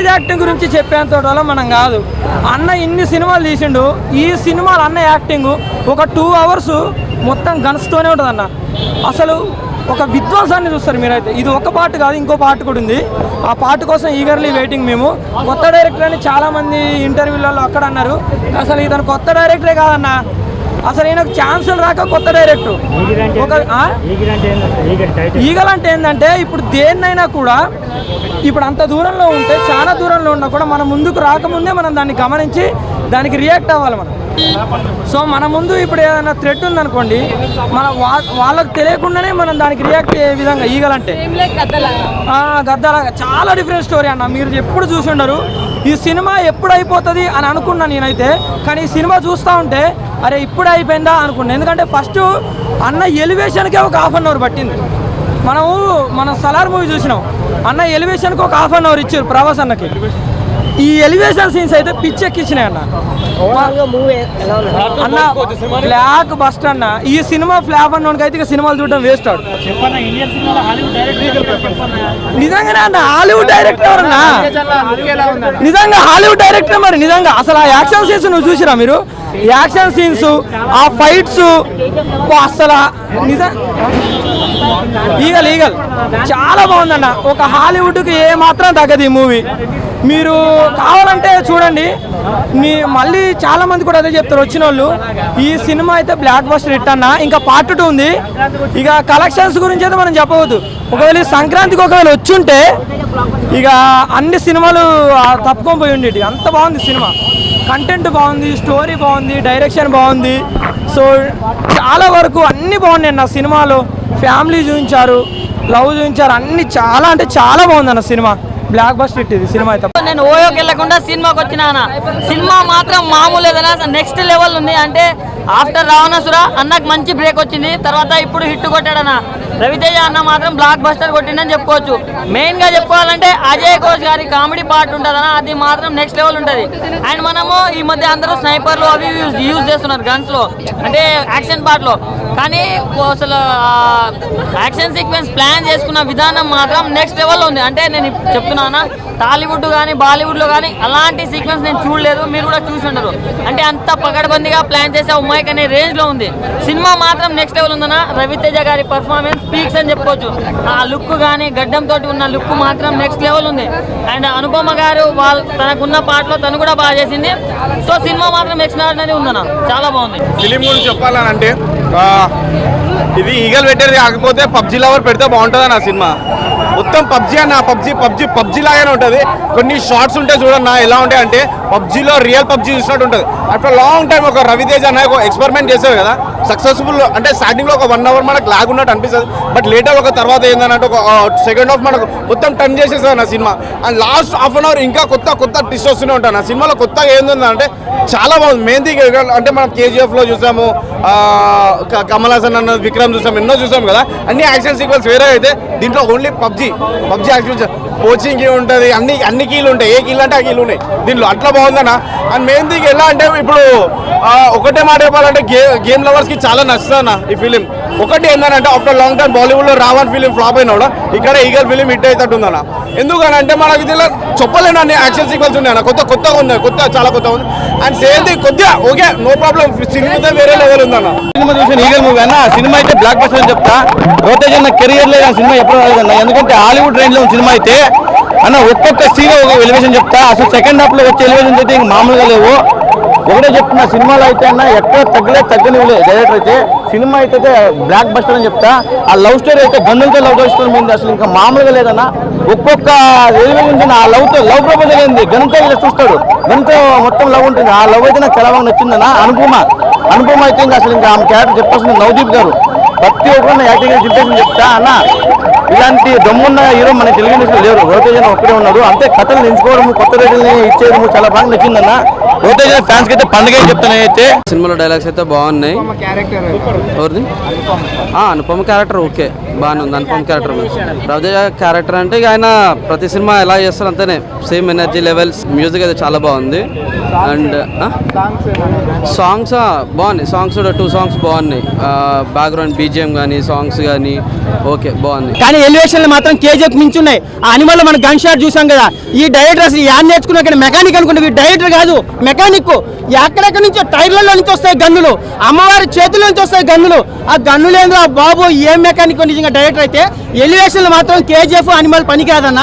Ravitej acting గురించి చెప్పేంత వల్ల మనం కాదు. అన్న ఇన్ని సినిమాలు తీసిండు ఈ సినిమాలు అన్న యాక్టింగ్ ఒక టూ అవర్స్ మొత్తం గన్స్తోనే ఉంటుంది అన్న అసలు ఒక విధ్వంసాన్ని చూస్తారు మీరైతే. ఇది ఒక పార్ట్ కాదు ఇంకో పాట కూడా ఉంది. ఆ పాట కోసం ఈగర్లీ వెయిటింగ్ మేము. కొత్త డైరెక్టర్ అని చాలామంది ఇంటర్వ్యూలలో అక్కడ అన్నారు. అసలు ఇతను కొత్త డైరెక్టరే కాదన్న. అసలు ఈయనకు ఛాన్సులు రాక కొత్త డైరెక్టర్. ఒక ఆ? ఈగల్ అంటే ఏంటంటే ఇప్పుడు దేన్నైనా కూడా ఇప్పుడు అంత దూరంలో ఉంటే చాలా దూరంలో ఉన్నా కూడా మన ముందుకు రాకముందే మనం దాన్ని గమనించి దానికి రియాక్ట్ అవ్వాలి మనం. సో మన ముందు ఇప్పుడు ఏదైనా థ్రెట్ ఉందనుకోండి మన వా- వాళ్ళకి తెలియకుండానే మనం దానికి రియాక్ట్ అయ్యే విధంగా ఈగలంటే. ఆ, గద్దలాగా. చాలా డిఫరెంట్ స్టోరీ అన్న. మీరు ఎప్పుడు చూసి ఉండరు ఈ సినిమా ఎప్పుడు అయిపోతుంది అని అనుకున్నా నేనైతే కానీ ఈ సినిమా చూస్తూ ఉంటే అరే ఇప్పుడే అయిపోయిందా అనుకున్నాను ఎందుకంటే ఫస్ట్ అన్న ఎలివేషన్కే ఒక హాఫ్ అన్ అవర్ పట్టింది. మనము మనం సలార్ మూవీ చూసినాం. అన్న ఎలివేషన్కి ఒక హాఫ్ అన్ అవర్ ఇచ్చారు ప్రవాస్ అన్నకి. ఈ ఎలివేషన్ సీన్స్ అయితే పిచ్చి ఎక్కించినాయి అన్న అన్న బ్లాక్ బస్ట్ అన్న. ఈ సినిమా ఫ్లాప్ అన్నోడికి అయితే ఇక సినిమాలు చూడడం వేస్ట్ ఆడు. నిజంగానే అన్న హాలీవుడ్ డైరెక్టర్ ఎవరన్నా? నిజంగా హాలీవుడ్ డైరెక్టర్ మరి నిజంగా. అసలు ఆ యాక్షన్ సీన్స్ నువ్వు చూసిరా మీరు? యాక్షన్ సీన్స్ ఆ ఫైట్స్ అసలు నిజం ఈగల్ ఈగల్. చాలా బాగుందన్న. ఒక హాలీవుడ్కి ఏ మాత్రం తగ్గదు ఈ మూవీ మీరు కావాలంటే చూడండి. మీ మళ్ళీ చాలా మంది కూడా అదే చెప్తారు వచ్చిన వాళ్ళు ఈ సినిమా అయితే బ్లాక్ బస్టర్ హిట్ అన్న. ఇంకా పార్ట్ టూ ఉంది. ఇక కలెక్షన్స్ గురించి అయితే మనం చెప్పవద్దు. ఒకవేళ సంక్రాంతికి ఒకవేళ వచ్చుంటే ఇక అన్ని సినిమాలు తప్పుకొని పోయి ఉండేటి అంత బాగుంది సినిమా. కంటెంట్ బాగుంది స్టోరీ బాగుంది డైరెక్షన్ బాగుంది. సో చాలా వరకు అన్నీ బాగున్నాయి అన్న సినిమాలో. ఫ్యామిలీ చూపించారు లవ్ చూపించారు అన్నీ చాలా అంటే చాలా బాగుంది అన్న సినిమా. బ్లాక్ బస్టర్ హిట్ ఇది సినిమా అయితే. నేను ఓయోకి వెళ్ళకుండా సినిమాకి వచ్చిన సినిమా మాత్రం మామూలు ఏదైనా నెక్స్ట్ లెవెల్ ఉంది. అంటే ఆఫ్టర్ రావణాసుర అన్నకు మంచి బ్రేక్ వచ్చింది. తర్వాత ఇప్పుడు హిట్ కొట్టాడన్న. రవితేజ అన్న మాత్రం బ్లాక్ బస్టర్ కొట్టిండని చెప్పుకోవచ్చు. మెయిన్గా చెప్పుకోవాలంటే అజయ్ ఘోష్ గారి కామెడీ పార్ట్ ఉంటుందన్న. అది మాత్రం నెక్స్ట్ లెవెల్ ఉంటుంది. అండ్ మనము ఈ మధ్య అందరూ స్నైపర్లు అవి యూజ్ యూజ్ చేస్తున్నారు గన్స్లో. అంటే యాక్షన్ పార్ట్లో. కానీ అసలు యాక్షన్ సీక్వెన్స్ ప్లాన్ చేసుకున్న విధానం మాత్రం నెక్స్ట్ లెవెల్లో ఉంది. అంటే నేను చెప్తున్నానా టాలీవుడ్ కానీ బాలీవుడ్లో కానీ అలాంటి సీక్వెన్స్ నేను చూడలేదు. మీరు కూడా చూసి ఉండరు. అంటే అంత పగడబందిగా ప్లాన్ చేసే ఉమ్మాయిక్ అనే రేంజ్లో ఉంది. సినిమా మాత్రం నెక్స్ట్ లెవెల్ ఉందన్న రవితేజ గారి పర్ఫార్మెన్స్ పీక్స్ అని చెప్పుకోవచ్చు. ఆ లుక్ కానీ గడ్డంతో ఉన్న లుక్ మాత్రం నెక్స్ట్ లెవెల్ ఉంది. అండ్ అనుపమ గారు వాళ్ళు తనకున్న పాటలో తను కూడా బాగా చేసింది. సో సినిమా మాత్రం ఎక్స్ట్రాడినరీ ఉందన్న. చాలా బాగుంది. ఫిలిం గురించి చెప్పాలని అంటే ఇది ఈగల్ పెట్టేది కాకపోతే పబ్జీ లవర్ పెడితే బాగుంటుంది నా సినిమా. మొత్తం పబ్జీ అన్న పబ్జీ పబ్జీ పబ్జీ లాగానే ఉంటుంది. కొన్ని షార్ట్స్ ఉంటాయి చూడన్న ఎలా ఉంటాయి అంటే పబ్జీలో రియల్ పబ్జీ చూసినట్టు ఉంటుంది. అట్లా లాంగ్ టైం ఒక రవితేజ్ అన్న ఒక ఎక్స్పెరిమెంట్ చేసేది కదా. సక్సెస్ఫుల్ అంటే స్టార్టింగ్లో ఒక వన్ అవర్ మనకు లాగ్ ఉన్నట్టు అనిపిస్తుంది. బట్ లేటర్ ఒక తర్వాత ఏంటంటే ఒక సెకండ్ హాఫ్ మనకు మొత్తం టర్న్ చేసేస్తుంది నా cinema. And last half an hour ఇంకా కొత్త కొత్త ట్విస్ట్ వస్తూనే ఉంటాను నా సినిమాలో కొత్తగా ఏంటంటే చాలా బాగుంది. మెయిన్ థింగ్ అంటే మనం కేజీఎఫ్లో చూసాము కమల్ హాసన్ అన్న విక్రమ్ చూసాం ఎన్నో చూసాం కదా. అన్ని యాక్షన్ సీక్వెన్స్ వేరే అయితే దీంట్లో only PUBG PUBG action coaching ఉంటుంది అన్ని అన్ని కీలు ఉంటాయి. ఏ కీలు అంటే ఆ కీలు ఉన్నాయి. దీనిలో అట్లా బాగుందన్న. అండ్ మెయిన్ థింగ్ ఎలా అంటే ఇప్పుడు ఒకటే మాట చెప్పాలంటే గే గేమ్ లవర్స్కి చాలా నచ్చుతుంది ఈ ఫిలిం ఒకటి ఏంటంటే ఆఫ్టర్ లాంగ్ టైం బాలీవుడ్లో రావణ్ ఫిలిం ఫ్లాప్ అయినా కూడా ఇక్కడ ఈగల్ ఫిలిం హిట్ అవుతట్టు ఉందన్న ఎందుకనంటే మనకి దీనిలో చెప్పలేను అన్ని యాక్షన్ సీక్వెన్స్ ఉన్నాయన్న. కొత్త కొత్తగా ఉన్నాయి. కొత్త చాలా కొత్తగా ఉంది అండ్ సేమ్ థింగ్ కొద్దిగా ఓకే నో ప్రాబ్లం సినిమా వేరే లెవెల్ ఉందన్న. సినిమా చూసిన ఈగల్ మూవీ అన్న సినిమా అయితే బ్లాక్ బస్టర్ అని చెప్తా. రోతేజ్ అన్న కెరియర్ లేదు సినిమా ఎప్పుడు రాలేదన్న ఎందుకంటే హాలీవుడ్ రేంజ్లో ఉన్న సినిమా అయితే అన్న ఒక్కొక్క సీన్ ఒక ఎలివేషన్ చెప్తా. అసలు సెకండ్ హాఫ్లో వచ్చే ఎలివేషన్ అయితే ఇంక మామూలుగా లేవు. ఒకటే చెప్తున్నా సినిమాలో అయితే అన్న ఎక్కడ తగ్గలే తగ్గనివ్వలే డైరెక్టర్ అయితే సినిమా అయితే బ్లాక్ బస్టర్ అని చెప్తా. ఆ లవ్ స్టోరీ అయితే గన్నులతో లవ్ స్టోరీ మీద అసలు ఇంకా మామూలుగా లేదన్న. ఒక్కొక్క ఎలివేషన్ ఆ లవ్తో లవ్ ప్రపోజల్ ఏంది? గన్తో చూస్తాడు. గన్తో మొత్తం లవ్ ఉంటుంది. ఆ లవ్ అయితే నాకు చాలా బాగా నచ్చిందన్న. అనుపమ. అనుపమ అయితే ఇంకా అసలు ఇంకా ఆమె క్యారెక్టర్ చెప్పాల్సింది నవదీప్ గారు. ప్రతి ఒక్కరు యాక్టింగ్ చెప్పేసి చెప్తా అన్న. ఇలాంటి దమ్మున్న హీరో మన తెలుగు ఇండస్ట్రీలో లేరు. రోతేజన్ ఒక్కడే ఉన్నాడు. అంతే కథలు ఎంచుకోవడం కొత్త రేటుల్ని ఇచ్చేయడం చాలా బాగా నచ్చిందన్న. రోతేజన్ ఫ్యాన్స్కి అయితే పండుగ చెప్తాను అయితే. సినిమాలో డైలాగ్స్ అయితే బాగున్నాయి. ఎవరిది? ఆ, అనుపమ క్యారెక్టర్ ఓకే. బాగానే ఉంది అనుపమ క్యారెక్టర్ రవితేజ క్యారెక్టర్ అంటే ఆయన ప్రతి సినిమా ఎలా చేస్తారు అంతేనే. సేమ్ ఎనర్జీ లెవెల్స్ మ్యూజిక్ అయితే చాలా బాగుంది. అండ్ సాంగ్స్ బాగున్నాయి. సాంగ్స్ కూడా టూ సాంగ్స్ బాగున్నాయి. బ్యాక్గ్రౌండ్ బీజిఎం కానీ సాంగ్స్ కానీ ఓకే బాగుంది కానీ ఎలివేషన్లు మాత్రం కేజీఎఫ్ మించున్నాయి. ఆ అనిమల్ మనం గన్ షాట్ చూసాం కదా. ఈ డైరెక్టర్ అసలు యాడ్ నేర్చుకున్నా కానీ మెకానిక్ అనుకుంటే ఈ డైరెక్టర్ కాదు మెకానిక్ ఎక్కడెక్కడి నుంచో టైర్లలో నుంచి వస్తాయి గన్నులు. అమ్మవారి చేతుల నుంచి వస్తాయి గన్నులు. ఆ గన్నులు ఆ బాబు ఏం మెకానిక్ నిజంగా డైరెక్టర్ అయితే ఎలివేషన్లు మాత్రం కేజీఎఫ్ అనిమల్ పని కాదన్న